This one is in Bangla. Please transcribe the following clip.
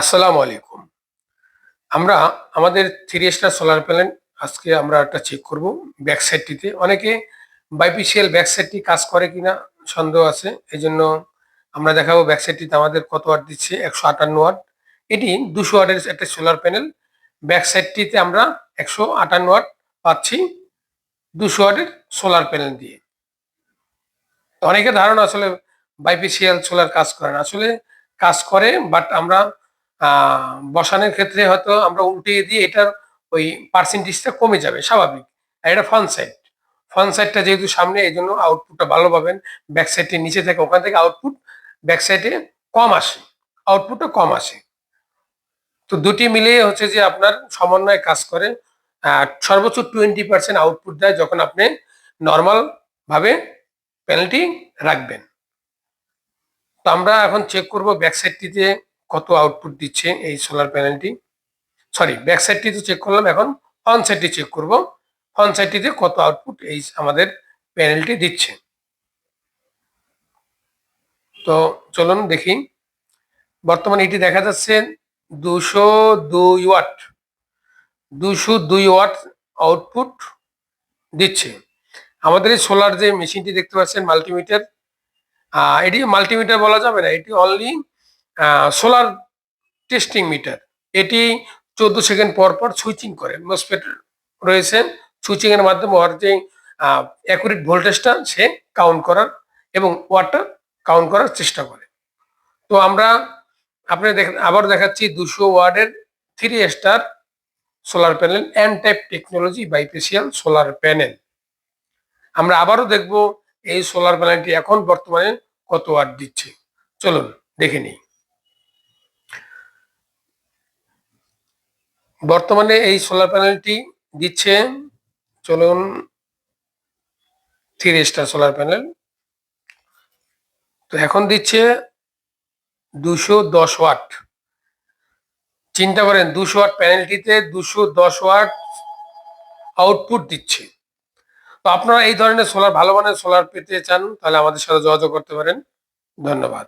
আসসালামু আলাইকুম। আমরা, আমাদের থ্রি স্টার সোলার প্যানেল আজকে আমরা একটা চেক করব ব্যাক সাইডটিতে অনেকে বাইপিসিএল ব্যাক সাইডটি কাজ করে কিনা সন্দেহ আছে এই জন্য আমরা দেখাবো ব্যাক সাইডটিতে আমাদের কত ওয়াট দিচ্ছে, একশো আটান্ন ওয়াট এটি দুশো ওয়াটের একটা সোলার প্যানেল ব্যাক সাইডটিতে আমরা একশো আটান্ন ওয়াট পাচ্ছি দুশো ওয়াটের সোলার প্যানেল দিয়ে। অনেকের ধারণা আসলে বাইপিসিএল সোলার কাজ করে না। আসলে কাজ করে বাট আমরা বসানোর ক্ষেত্রে হয়তো আমরা উল্টিয়ে দিয়ে এটার ওই পার্সেন্টেজটা কমে যাবে, স্বাভাবিক। আর এটা ফ্রন্ট সাইড ফ্রন্ট সাইডটা যেহেতু সামনে, এই জন্য আউটপুটটা ভালো পাবেন। ব্যাক সাইডটি নিচে থাকে, ওখান থেকে আউটপুট ব্যাক সাইডে কম আসে। আউটপুটটা কম আসে। তো দুটি মিলিয়ে হচ্ছে যে আপনার সমন্বয় কাজ করে সর্বোচ্চ টোয়েন্টি পার্সেন্ট আউটপুট দেয় যখন আপনি নর্মাল ভাবে প্যানেলটি রাখবেন। তো আমরা এখন চেক করব ব্যাক সাইডটিতে কত আউটপুট দিচ্ছে এই সোলার প্যানেলটি সরি ব্যাক সাইডটি তো চেক করলাম এখন ফ্রন্ট সাইডটি চেক করব। ফ্রন্ট সাইডটিতে কত আউটপুট এই আমাদের প্যানেলটি দিচ্ছে? তো চলুন দেখি। বর্তমানে এটি দেখা যাচ্ছে দুশো দুই ওয়াট দুশো দুই ওয়াট আউটপুট দিচ্ছে। আমাদের এই সোলার যে মেশিনটি দেখতে পাচ্ছেন মাল্টিমিটার এটি মাল্টিমিটার বলা যাবে না, এটি অনলি সোলার টেস্টিং মিটার এটি চোদ্দ সেকেন্ড পর পর সুইচিং করে। মসফেট রয়েছে। সুইচিং এর মাধ্যমে ওর যে অ্যাকুরেট ভোল্টেজটা সে কাউন্ট করার এবং ওয়াটটা কাউন্ট করার চেষ্টা করে। তো আমরা আপনি দেখেন আবার দেখাচ্ছি দুশো ওয়ার্ডের three star solar panel and type technology bifacial solar panel আমরা আবারও দেখব এই সোলার প্যানেলটি এখন বর্তমানে কত ওয়াট দিচ্ছে। চলুন, দেখে নিই। বর্তমানে এই সোলার প্যানেলটি দিচ্ছে, চলুন থ্রি স্টার সোলার প্যানেল তো এখন দিচ্ছে দুশো দশ ওয়াট। চিন্তা করেন, দুশো ওয়াট প্যানেলটিতে দুশো দশ ওয়াট আউটপুট দিচ্ছে। তো আপনারা এই ধরনের সোলার ভালো মানের সোলার পেতে চান, তাহলে আমাদের সাথে যোগাযোগ করতে পারেন। ধন্যবাদ।